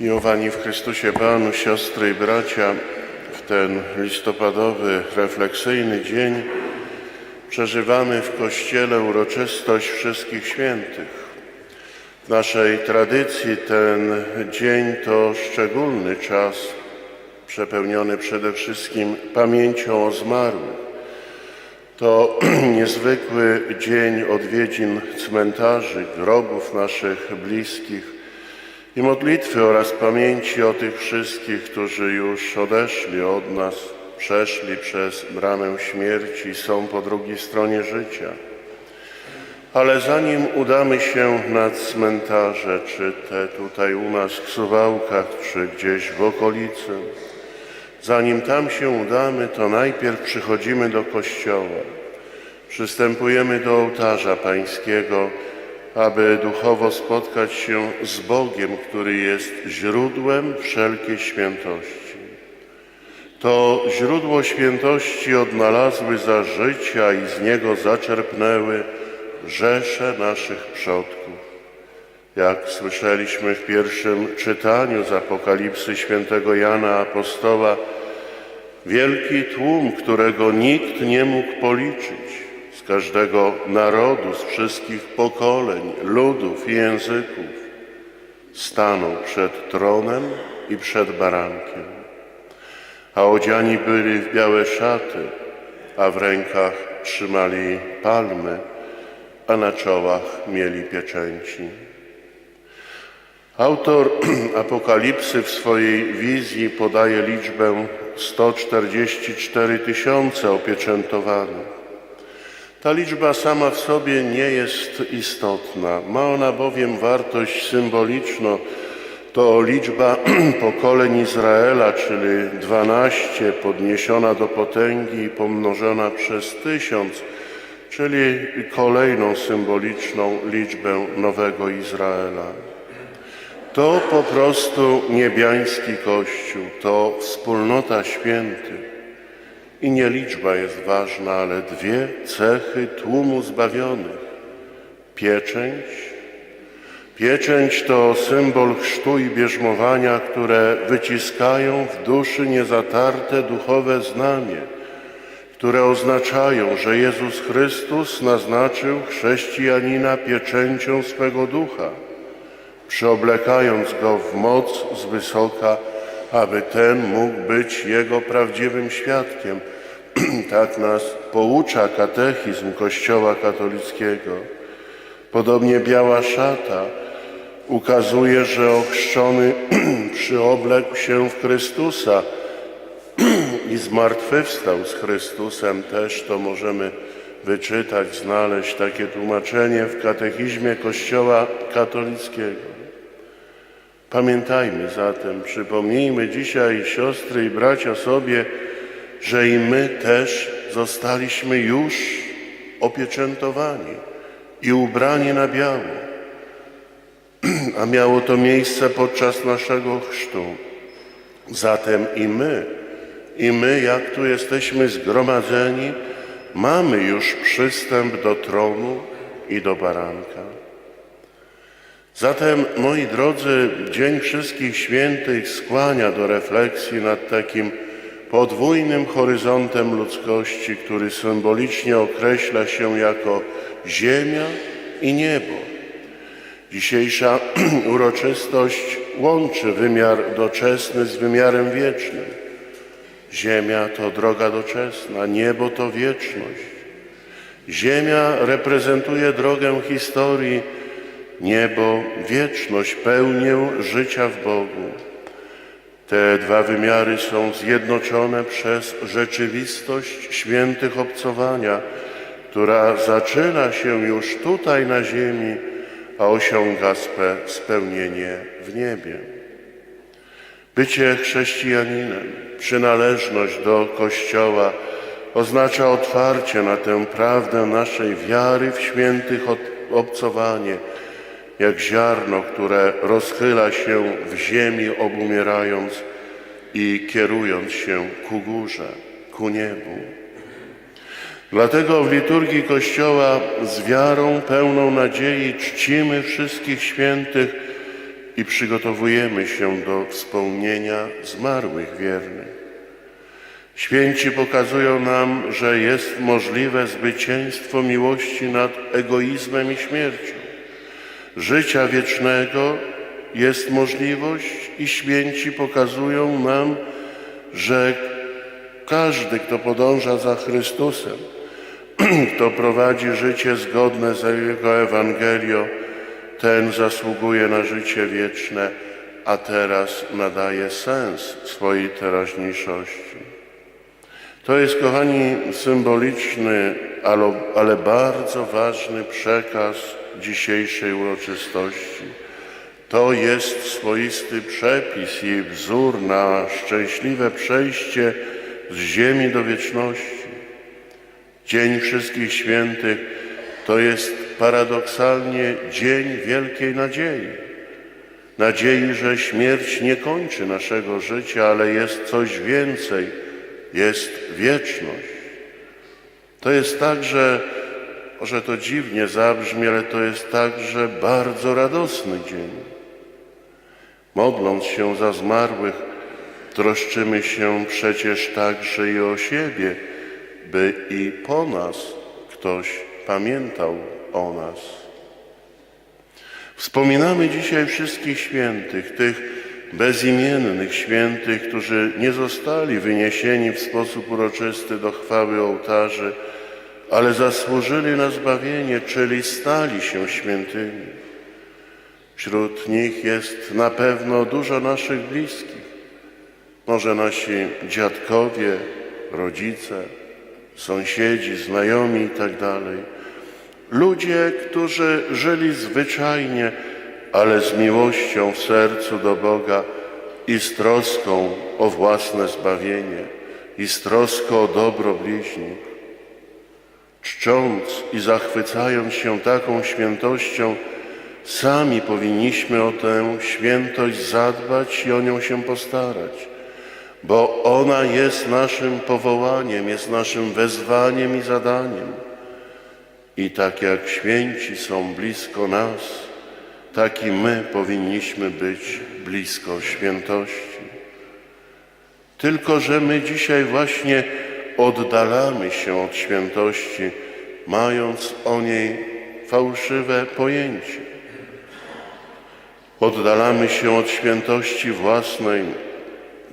Miłowani w Chrystusie Panu, siostry i bracia, w ten listopadowy, refleksyjny dzień przeżywamy w Kościele uroczystość Wszystkich Świętych. W naszej tradycji ten dzień to szczególny czas, przepełniony przede wszystkim pamięcią o zmarłych. To niezwykły dzień odwiedzin cmentarzy, grobów naszych bliskich i modlitwy oraz pamięci o tych wszystkich, którzy już odeszli od nas, przeszli przez bramę śmierci i są po drugiej stronie życia. Ale zanim udamy się na cmentarze, czy te tutaj u nas w Suwałkach, czy gdzieś w okolicy, zanim tam się udamy, to najpierw przychodzimy do kościoła. Przystępujemy do ołtarza pańskiego, aby duchowo spotkać się z Bogiem, który jest źródłem wszelkiej świętości. To źródło świętości odnalazły za życia i z niego zaczerpnęły rzesze naszych przodków. Jak słyszeliśmy w pierwszym czytaniu z Apokalipsy świętego Jana Apostoła, wielki tłum, którego nikt nie mógł policzyć, każdego narodu, z wszystkich pokoleń, ludów i języków, stanął przed tronem i przed barankiem. A odziani byli w białe szaty, a w rękach trzymali palmy, a na czołach mieli pieczęci. Autor Apokalipsy w swojej wizji podaje liczbę 144 tysiące opieczętowanych. Ta liczba sama w sobie nie jest istotna. Ma ona bowiem wartość symboliczną. To liczba pokoleń Izraela, czyli 12 podniesiona do potęgi i pomnożona przez tysiąc, czyli kolejną symboliczną liczbę nowego Izraela. To po prostu niebiański Kościół, to wspólnota świętych. I nie liczba jest ważna, ale dwie cechy tłumu zbawionych. Pieczęć. Pieczęć to symbol chrztu i bierzmowania, które wyciskają w duszy niezatarte duchowe znamie, które oznaczają, że Jezus Chrystus naznaczył chrześcijanina pieczęcią swego ducha, przyoblekając go w moc z wysoka, aby ten mógł być Jego prawdziwym świadkiem. tak nas poucza katechizm Kościoła katolickiego. Podobnie biała szata ukazuje, że ochrzczony przyoblekł się w Chrystusa i zmartwychwstał z Chrystusem. Też to możemy wyczytać, znaleźć takie tłumaczenie w katechizmie Kościoła katolickiego. Pamiętajmy zatem, przypomnijmy dzisiaj siostry i bracia sobie, że i my też zostaliśmy już opieczętowani i ubrani na biało. A miało to miejsce podczas naszego chrztu. Zatem i my, i my, jak tu jesteśmy zgromadzeni, mamy już przystęp do tronu i do baranka. Zatem, moi drodzy, Dzień Wszystkich Świętych skłania do refleksji nad takim podwójnym horyzontem ludzkości, który symbolicznie określa się jako ziemia i niebo. Dzisiejsza uroczystość łączy wymiar doczesny z wymiarem wiecznym. Ziemia to droga doczesna, niebo to wieczność. Ziemia reprezentuje drogę historii, niebo wieczność, pełnię życia w Bogu. Te dwa wymiary są zjednoczone przez rzeczywistość świętych obcowania, która zaczyna się już tutaj na ziemi, a osiąga swe spełnienie w niebie. Bycie chrześcijaninem, przynależność do Kościoła oznacza otwarcie na tę prawdę naszej wiary w świętych obcowanie, jak ziarno, które rozchyla się w ziemi, obumierając i kierując się ku górze, ku niebu. Dlatego w liturgii Kościoła z wiarą pełną nadziei czcimy wszystkich świętych i przygotowujemy się do wspomnienia zmarłych wiernych. Święci pokazują nam, że jest możliwe zwycięstwo miłości nad egoizmem i śmiercią. Życia wiecznego jest możliwość i święci pokazują nam, że każdy, kto podąża za Chrystusem, kto prowadzi życie zgodne z Jego Ewangelią, ten zasługuje na życie wieczne, a teraz nadaje sens swojej teraźniejszości. To jest, kochani, symboliczny, ale, bardzo ważny przekaz dzisiejszej uroczystości. To jest swoisty przepis i wzór na szczęśliwe przejście z ziemi do wieczności. Dzień Wszystkich Świętych to jest paradoksalnie dzień wielkiej nadziei. Nadziei, że śmierć nie kończy naszego życia, ale jest coś więcej, jest wieczność. To jest także, może to dziwnie zabrzmi, ale to jest także bardzo radosny dzień. Modląc się za zmarłych, troszczymy się przecież także i o siebie, by i po nas ktoś pamiętał o nas. Wspominamy dzisiaj wszystkich świętych, tych bezimiennych świętych, którzy nie zostali wyniesieni w sposób uroczysty do chwały ołtarzy, ale zasłużyli na zbawienie, czyli stali się świętymi. Wśród nich jest na pewno dużo naszych bliskich, może nasi dziadkowie, rodzice, sąsiedzi, znajomi itd. Ludzie, którzy żyli zwyczajnie, ale z miłością w sercu do Boga i z troską o własne zbawienie i z troską o dobro bliźnich. Czcząc i zachwycając się taką świętością, sami powinniśmy o tę świętość zadbać i o nią się postarać, bo ona jest naszym powołaniem, jest naszym wezwaniem i zadaniem. I tak jak święci są blisko nas, tak i my powinniśmy być blisko świętości. Tylko, że my dzisiaj właśnie oddalamy się od świętości, mając o niej fałszywe pojęcie. Oddalamy się od świętości własnej,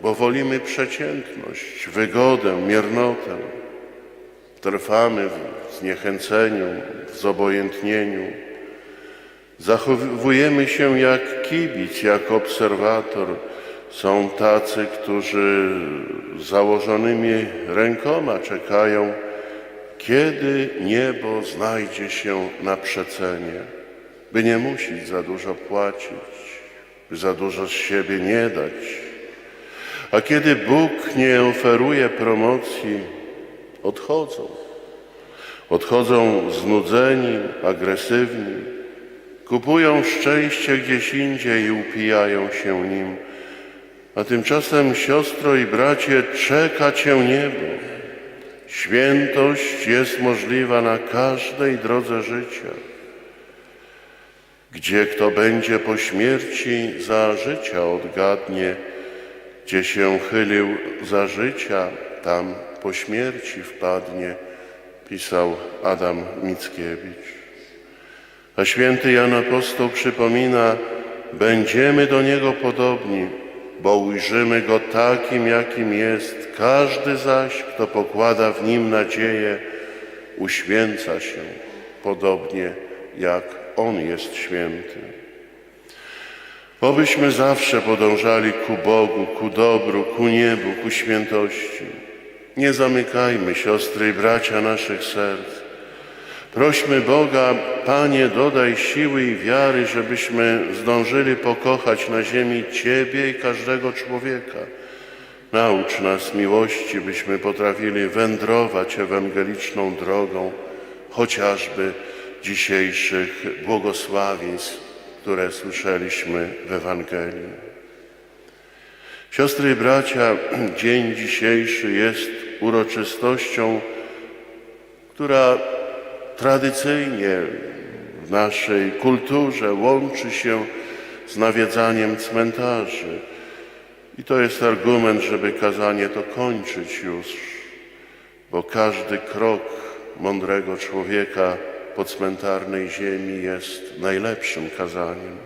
bo wolimy przeciętność, wygodę, miernotę. Trwamy w zniechęceniu, w zobojętnieniu. Zachowujemy się jak kibic, jak obserwator. Są tacy, którzy założonymi rękoma czekają, kiedy niebo znajdzie się na przecenie, by nie musieć za dużo płacić, by za dużo z siebie nie dać. A kiedy Bóg nie oferuje promocji, odchodzą. Odchodzą znudzeni, agresywni, kupują szczęście gdzieś indziej i upijają się nim. A tymczasem, siostro i bracie, czeka cię niebo. Świętość jest możliwa na każdej drodze życia. Gdzie kto będzie po śmierci, za życia odgadnie. Gdzie się chylił za życia, tam po śmierci wpadnie, pisał Adam Mickiewicz. A święty Jan Apostoł przypomina, będziemy do Niego podobni, bo ujrzymy Go takim, jakim jest. Każdy zaś, kto pokłada w Nim nadzieję, uświęca się, podobnie jak On jest święty. Obyśmy zawsze podążali ku Bogu, ku dobru, ku niebu, ku świętości. Nie zamykajmy, siostry i bracia, naszych serc. Prośmy Boga, Panie, dodaj siły i wiary, żebyśmy zdążyli pokochać na ziemi Ciebie i każdego człowieka. Naucz nas miłości, byśmy potrafili wędrować ewangeliczną drogą, chociażby dzisiejszych błogosławieństw, które słyszeliśmy w Ewangelii. Siostry i bracia, dzień dzisiejszy jest uroczystością, która tradycyjnie w naszej kulturze łączy się z nawiedzaniem cmentarzy. I to jest argument, żeby kazanie to kończyć już, bo każdy krok mądrego człowieka po cmentarnej ziemi jest najlepszym kazaniem.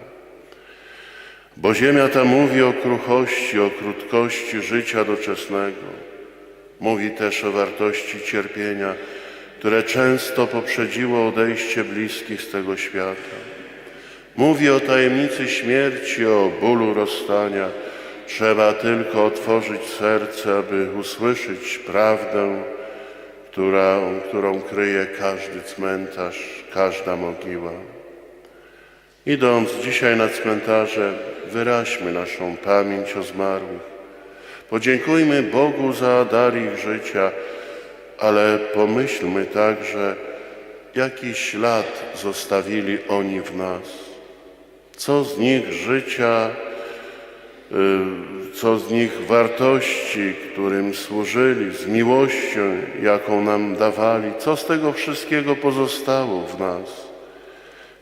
Bo ziemia ta mówi o kruchości, o krótkości życia doczesnego. Mówi też o wartości cierpienia, które często poprzedziło odejście bliskich z tego świata. Mówi o tajemnicy śmierci, o bólu rozstania. Trzeba tylko otworzyć serce, aby usłyszeć prawdę, która, którą kryje każdy cmentarz, każda mogiła. Idąc dzisiaj na cmentarze, wyraźmy naszą pamięć o zmarłych. Podziękujmy Bogu za dar ich życia, ale pomyślmy także, jaki ślad zostawili oni w nas. Co z nich życia, y, co z nich wartości, którym służyli, z miłością, jaką nam dawali, co z tego wszystkiego pozostało w nas.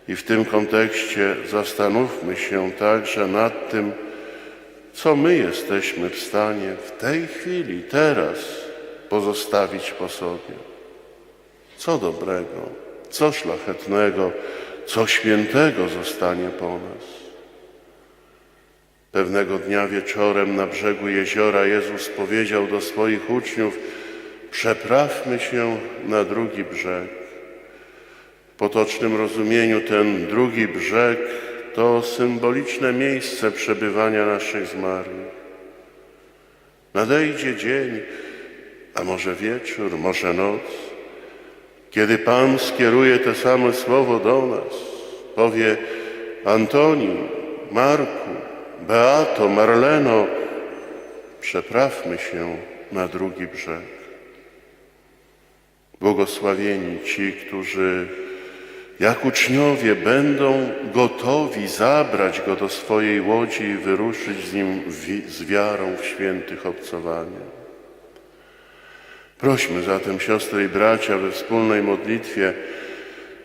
I w tym kontekście zastanówmy się także nad tym, co my jesteśmy w stanie w tej chwili, teraz pozostawić po sobie. Co dobrego, co szlachetnego, co świętego zostanie po nas. Pewnego dnia wieczorem na brzegu jeziora Jezus powiedział do swoich uczniów: Przeprawmy się na drugi brzeg. W potocznym rozumieniu ten drugi brzeg to symboliczne miejsce przebywania naszych zmarłych. Nadejdzie dzień, a może wieczór, może noc, kiedy Pan skieruje te same słowo do nas, powie Antoni, Marku, Beato, Marleno, przeprawmy się na drugi brzeg. Błogosławieni ci, którzy jak uczniowie będą gotowi zabrać go do swojej łodzi i wyruszyć z nim z wiarą w świętych obcowania. Prośmy zatem siostry i bracia we wspólnej modlitwie,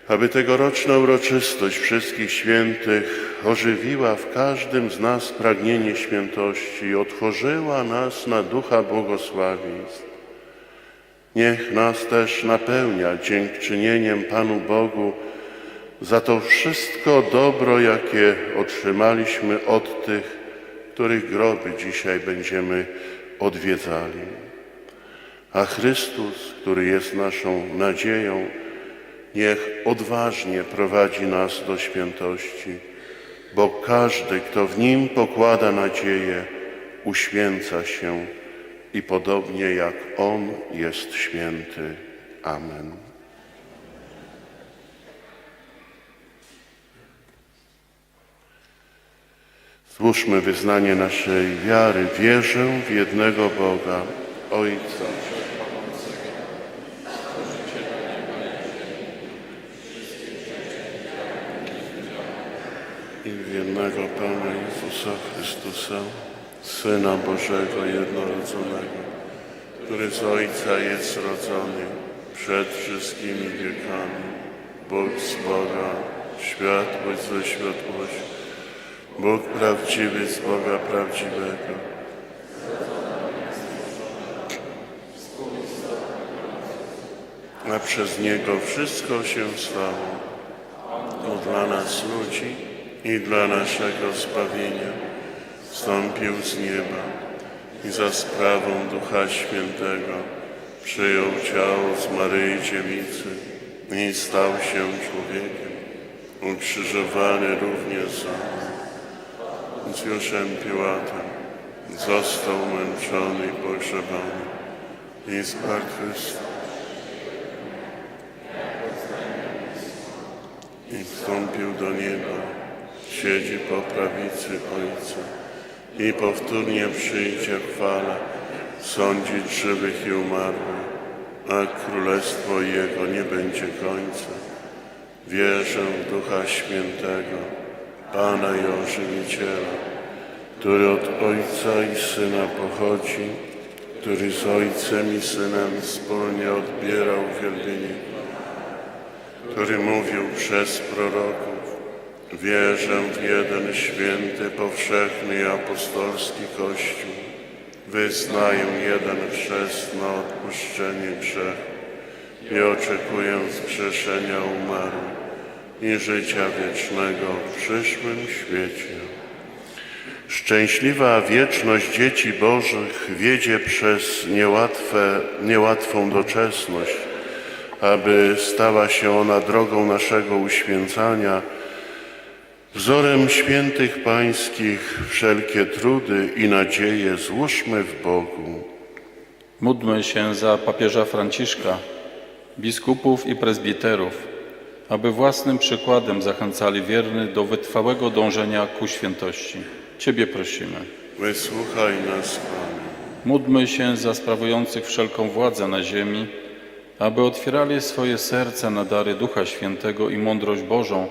aby tegoroczna uroczystość wszystkich świętych ożywiła w każdym z nas pragnienie świętości i otworzyła nas na ducha błogosławieństw. Niech nas też napełnia dziękczynieniem Panu Bogu za to wszystko dobro, jakie otrzymaliśmy od tych, których groby dzisiaj będziemy odwiedzali. A Chrystus, który jest naszą nadzieją, niech odważnie prowadzi nas do świętości, bo każdy, kto w Nim pokłada nadzieję, uświęca się i podobnie jak On jest święty. Amen. Złóżmy wyznanie naszej wiary. Wierzę w jednego Boga, Ojca. I w jednego Pana Jezusa Chrystusa, Syna Bożego jednorodzonego, który z Ojca jest rodzony przed wszystkimi wiekami, Bóg z Boga, światłość ze światłości, Bóg prawdziwy z Boga prawdziwego. A przez Niego wszystko się stało. To dla nas ludzi i dla naszego zbawienia wstąpił z nieba i za sprawą Ducha Świętego przyjął ciało z Maryi Dziewicy i stał się człowiekiem, ukrzyżowany również nami. Z Juszem Piłatem został męczony i pogrzebany i zmartwychwstał. Wstąpił do nieba, siedzi po prawicy Ojca i powtórnie przyjdzie w chwale sądzić żywych i umarłych, a królestwo Jego nie będzie końca. Wierzę w Ducha Świętego, Pana i Ożywiciela, który od Ojca i Syna pochodzi, który z Ojcem i Synem wspólnie odbierał wielbienie, który mówił przez proroków. Wierzę w jeden święty, powszechny i apostolski Kościół. Wyznaję jeden chrzest na odpuszczenie grzechów i oczekuję wskrzeszenia umarłych i życia wiecznego w przyszłym świecie. Szczęśliwa wieczność dzieci Bożych wiedzie przez niełatwe, niełatwą doczesność, aby stała się ona drogą naszego uświęcania, wzorem świętych pańskich wszelkie trudy i nadzieje złóżmy w Bogu. Módlmy się za papieża Franciszka, biskupów i prezbiterów, aby własnym przykładem zachęcali wiernych do wytrwałego dążenia ku świętości. Ciebie prosimy. Wysłuchaj nas, Panie. Módlmy się za sprawujących wszelką władzę na ziemi, aby otwierali swoje serca na dary Ducha Świętego i mądrość Bożą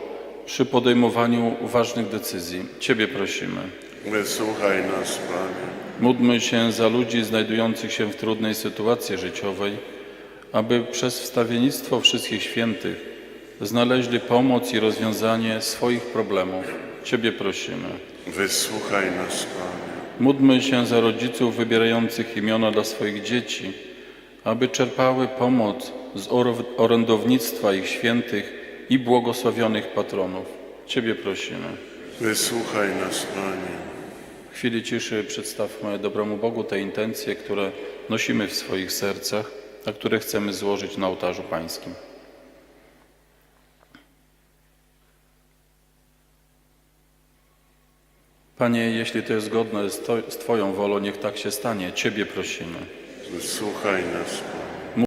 przy podejmowaniu ważnych decyzji. Ciebie prosimy. Wysłuchaj nas, Panie. Módlmy się za ludzi znajdujących się w trudnej sytuacji życiowej, aby przez wstawiennictwo wszystkich świętych znaleźli pomoc i rozwiązanie swoich problemów. Ciebie prosimy. Wysłuchaj nas, Panie. Módlmy się za rodziców wybierających imiona dla swoich dzieci, aby czerpały pomoc z orędownictwa ich świętych i błogosławionych patronów. Ciebie prosimy. Wysłuchaj nas, Panie. W chwili ciszy przedstawmy dobremu Bogu te intencje, które nosimy w swoich sercach, a które chcemy złożyć na ołtarzu Pańskim. Panie, jeśli to jest zgodne z, to, z Twoją wolą, niech tak się stanie. Ciebie prosimy. Wysłuchaj nas, Panie.